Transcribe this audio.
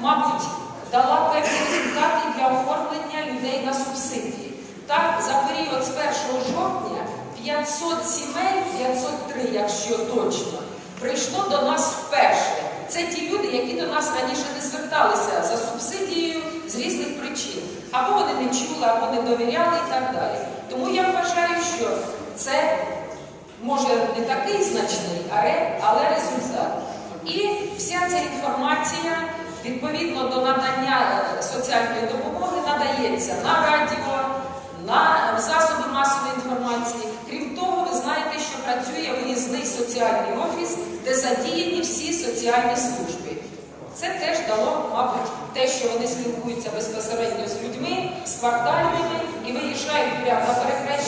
мабуть, дала певні результати для оформлення людей на субсидії. Так, за період з 1 жовтня 500 сімей, 503, якщо точно, прийшло до нас вперше. Це ті люди, які до нас раніше не зверталися за субсидією з різних причин. Або вони не чули, або не довіряли і так далі. Тому я вважаю, що це може не такий значний, але, результат. І вся ця інформація відповідно до надання е, соціальної допомоги надається на радіо, на засоби масової інформації. Крім того, ви знаєте, що працює виїзний соціальний офіс, де задіяні всі соціальні служби. Це теж дало, мабуть, те, що вони спілкуються безпосередньо з людьми, з квартальними і виїжджають прямо на перехрещі